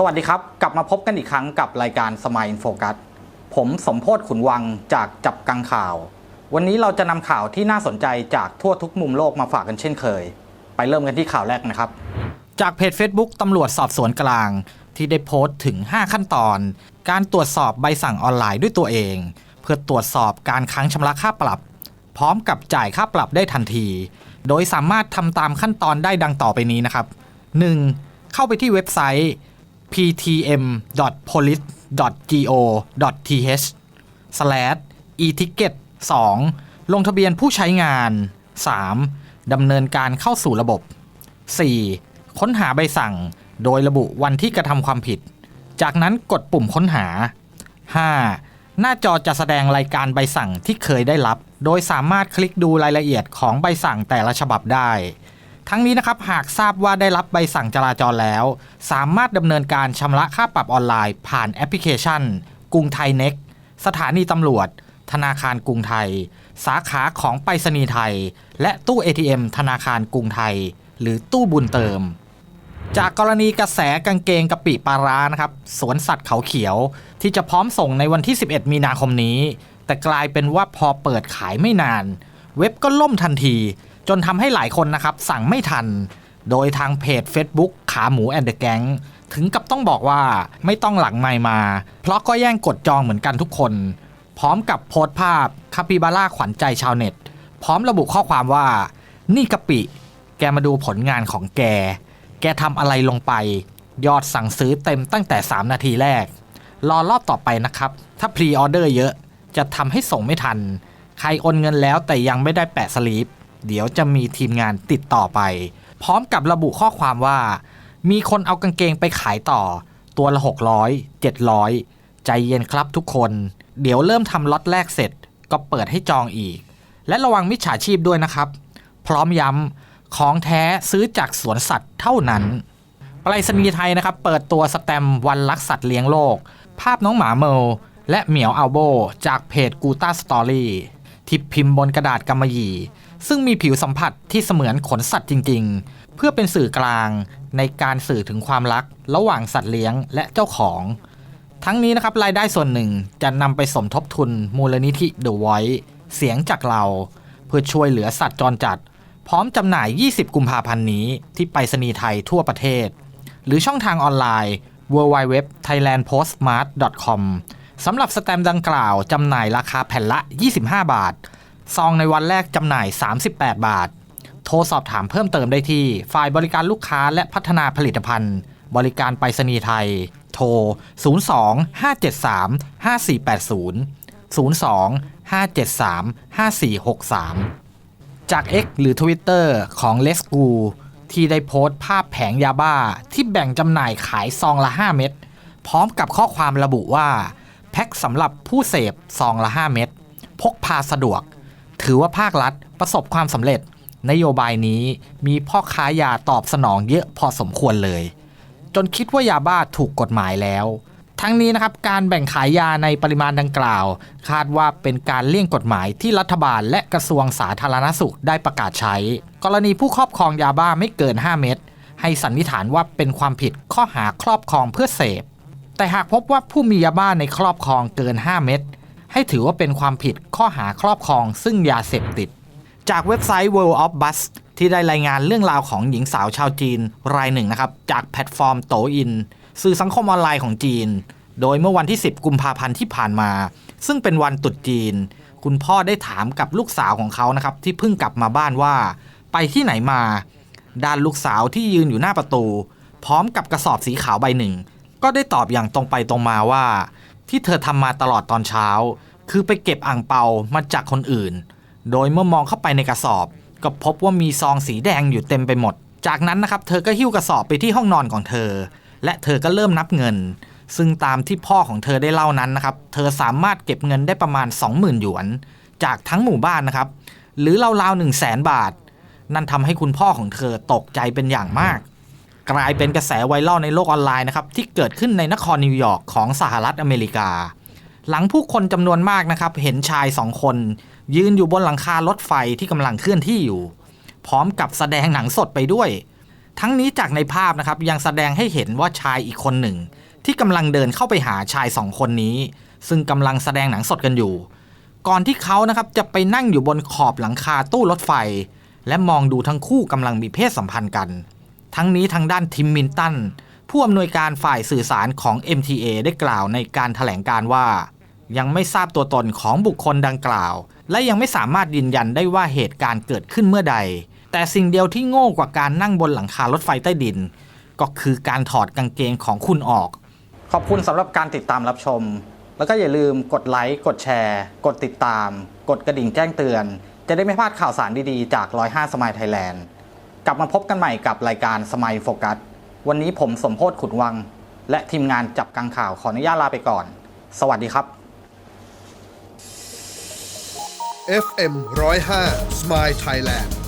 สวัสดีครับ กลับมาพบกันอีกครั้งกับรายการสมายอินโฟกัสผมสมโพศขุนวังจากจับกังข่าว วันนี้เราจะนำข่าวที่น่าสนใจจากทั่วทุกมุมโลกมาฝากกันเช่นเคย ไปเริ่มกันที่ข่าวแรกนะครับ จากเพจ Facebook ตำรวจสอบสวนกลาง ที่ได้โพสต์ถึง 5 ขั้นตอน การตรวจสอบใบสั่งออนไลน์ด้วยตัวเอง เพื่อตรวจสอบการค้างชำระค่าปรับ พร้อมกับจ่ายค่าปรับได้ทันที โดยสามารถทำตามขั้นตอนได้ดังต่อไปนี้นะครับ 1. เข้าไปที่เว็บไซต์ ptm.police.go.th/eticket/2/ ลงทะเบียนผู้ใช้งาน 3. ดำเนินการเข้าสู่ระบบ 4. ค้นหาใบสั่ง โดยระบุวันที่กระทำความผิด จากนั้นกดปุ่มค้นหา 5. หน้าจอจะแสดงรายการใบสั่งที่เคยได้รับ โดยสามารถคลิกดูรายละเอียดของใบสั่งแต่ละฉบับได้ ทั้งนี้นะครับหากทราบว่าได้รับใบสั่งจราจรแล้ว สามารถดำเนินการชำระค่าปรับออนไลน์ ผ่านแอปพลิเคชัน กรุงไทยเน็กสถานีตำรวจ ธนาคารกรุงไทย สาขาของไปรษณีย์ไทย และตู้ ATM ธนาคารกรุงไทย หรือตู้บุญเติม จากกรณีกระแสกางเกงกะปิปลาร้านะครับสวนสัตว์เขาเขียว ที่จะพร้อมส่งในวันที่ 11 มีนาคมนี้ แต่กลายเป็นว่าพอเปิดขายไม่นาน เว็บก็ล่มทันที จนทำให้หลายคนนะครับสั่งไม่ทัน โดยทางเพจ Facebook ขาหมูแอนเดอะแก๊งถึงกับต้องบอกว่าไม่ต้องหลังไมมา เพราะก็แย่งกดจองเหมือนกันทุกคน พร้อมกับโพสต์ภาพคาปิบาร่าขวัญใจชาวเน็ต พร้อมระบุข้อความว่า นี่กะปิ แกมาดูผลงานของแก แกทำอะไรลงไป ยอดสั่งซื้อเต็มตั้งแต่ 3 นาทีแรก รอรอบต่อไปนะครับ ถ้าพรีออเดอร์เยอะจะทำให้ส่งไม่ทัน ใครโอนเงินแล้วแต่ยังไม่ได้แปะสลีป เดี๋ยวจะมีทีมงานติดต่อไป พร้อมกับระบุข้อความว่า มีคนเอากางเกงไปขายต่อ ตัวละ 600 700 ใจเย็นครับทุกคน เดี๋ยวเริ่มทำล็อตแรกเสร็จ ก็เปิดให้จองอีก และระวังมิจฉาชีพด้วยนะครับ พร้อมย้ำของแท้ซื้อจากสวนสัตว์เท่านั้นปรษณีย์ไทยนะครับ เปิดตัวสแตมวันรักสัตว์เลี้ยงโลก ภาพน้องหมาเมลและเหมียวอัลโบจากเพจกูต้าสตอรี่ที่พิมพ์บนกระดาษกำมะหยี่ ซึ่งมีผิวสัมผัสที่เสมือนขนสัตว์จริง ๆ เพื่อเป็นสื่อกลางในการสื่อถึงความรัก ระหว่างสัตว์เลี้ยงและเจ้าของ ทั้งนี้นะครับรายได้ส่วนหนึ่งจะนำไปสมทบทุนมูลนิธิ The Voice เสียงจากเรา เพื่อช่วยเหลือสัตว์จรจัด พร้อมจำหน่าย 20 กุมภาพันธ์นี้ที่ไปรษณีย์ไทยทั่วประเทศ หรือช่องทางออนไลน์ www.thailandpostmart.com สำหรับสแตมป์ดังกล่าวจำหน่ายราคาแผ่นละ 25 บาท ซองในวันแรกจำหน่าย 38 บาท โทรสอบถามเพิ่มเติมได้ที่ ฝ่ายบริการลูกค้าและพัฒนาผลิตภัณฑ์ บริการไปรษณีย์ไทย โทร 02 573 5480 02 573 5463 จาก X หรือ Twitter ของ l e s g o ที่ได้โพสต์ภาพแผงยาบ้าที่แบ่งจำหน่ายขายซองละ 5 เม็ดพร้อมกับข้อความระบุว่า แพ็คสำหรับผู้เสพซองละ 5 เม็ดพกพาสะดวก ถือว่าภาครัฐประสบความสำเร็จ นโยบายนี้มีพ่อค้ายาตอบสนองเยอะพอสมควรเลย จนคิดว่ายาบ้าถูกกฎหมายแล้ว ทั้งนี้นะครับการแบ่งขายยาในปริมาณดังกล่าว คาดว่าเป็นการเลี่ยงกฎหมายที่รัฐบาลและกระทรวงสาธารณสุขได้ประกาศใช้ กรณีผู้ครอบครองยาบ้าไม่เกิน 5 เม็ดให้สันนิษฐานว่าเป็นความผิดข้อหาครอบครองเพื่อเสพ แต่หากพบว่าผู้มียาบ้าในครอบครองเกิน 5 เม็ด ให้ถือว่าเป็นความผิดข้อหาครอบครองซึ่งยาเสพติด จากเว็บไซต์ World of Bus ที่ได้รายงานเรื่องราวของหญิงสาวชาวจีนรายหนึ่งนะครับ จากแพลตฟอร์มโตอิน สื่อสังคมออนไลน์ของจีน โดยเมื่อวันที่ 10 กุมภาพันธ์ที่ผ่านมา ซึ่งเป็นวันตรุษจีน คุณพ่อได้ถามกับลูกสาวของเขานะครับที่เพิ่งกลับมาบ้านว่า ไปที่ไหนมา ด้านลูกสาวที่ยืนอยู่หน้าประตู พร้อมกับกระสอบสีขาวใบหนึ่ง ก็ได้ตอบอย่างตรงไปตรงมาว่า ที่เธอทำมาตลอดตอนเช้า คือไปเก็บอ่างเปามาจากคนอื่น โดยเมื่อมองเข้าไปในกระสอบ ก็พบว่ามีซองสีแดงอยู่เต็มไปหมด จากนั้นนะครับเธอก็หิ้วกระสอบไปที่ห้องนอนของเธอ และเธอก็เริ่มนับเงิน ซึ่งตามที่พ่อของเธอได้เล่านั้นนะครับ เธอสามารถเก็บเงินได้ประมาณ 20,000หยวน จากทั้งหมู่บ้านนะครับ หรือราวๆ1 0 0 0 0แสนบาท นั่นทำให้คุณพ่อของเธอตกใจเป็นอย่างมาก กลายเป็นกระแสไวรัลในโลกออนไลน์นะครับที่เกิดขึ้นในนครนิวยอร์กของสหรัฐอเมริกา หลังผู้คนจำนวนมากนะครับเห็นชายสองคน ยืนอยู่บนหลังคารถไฟที่กำลังเคลื่อนที่อยู่ พร้อมกับแสดงหนังสดไปด้วย ทั้งนี้จากในภาพนะครับยังแสดงให้เห็นว่าชายอีกคนหนึ่ง ที่กำลังเดินเข้าไปหาชายสองคนนี้ ซึ่งกำลังแสดงหนังสดกันอยู่ ก่อนที่เขานะครับจะไปนั่งอยู่บนขอบหลังคาตู้รถไฟ และมองดูทั้งคู่กำลังมีเพศสัมพันธ์กัน ทั้งนี้ทางด้านทิมมินตันผู้อำนวยการฝ่ายสื่อสารของ MTA ได้กล่าวในการถแถลงการว่า ยังไม่ทราบตัวตนของบุคคลดังกล่าว และยังไม่สามารถยืนยันได้ว่าเหตุการณ์เกิดขึ้นเมื่อใด แต่สิ่งเดียวที่โง่กว่าการนั่งบนหลังคารถไฟใต้ดิน ก็คือการถอดกางเกงของคุณออก ขอบคุณสำหรับการติดตามรับชม แล้วก็อย่าลืมกดไลค์กดแชร์ กดติดตาม กดกระดิ่งแจ้งเตือน จะได้ไม่พลาดข่าวสารดีๆจาก 105 สมายไทยแลนด์ กลับมาพบกันใหม่กับรายการสมัยโฟกัส วันนี้ผมสมโพศขุนวัง และทีมงานจับกังข่าวขออนุญาตลาไปก่อน สวัสดีครับ FM 105 Smile Thailand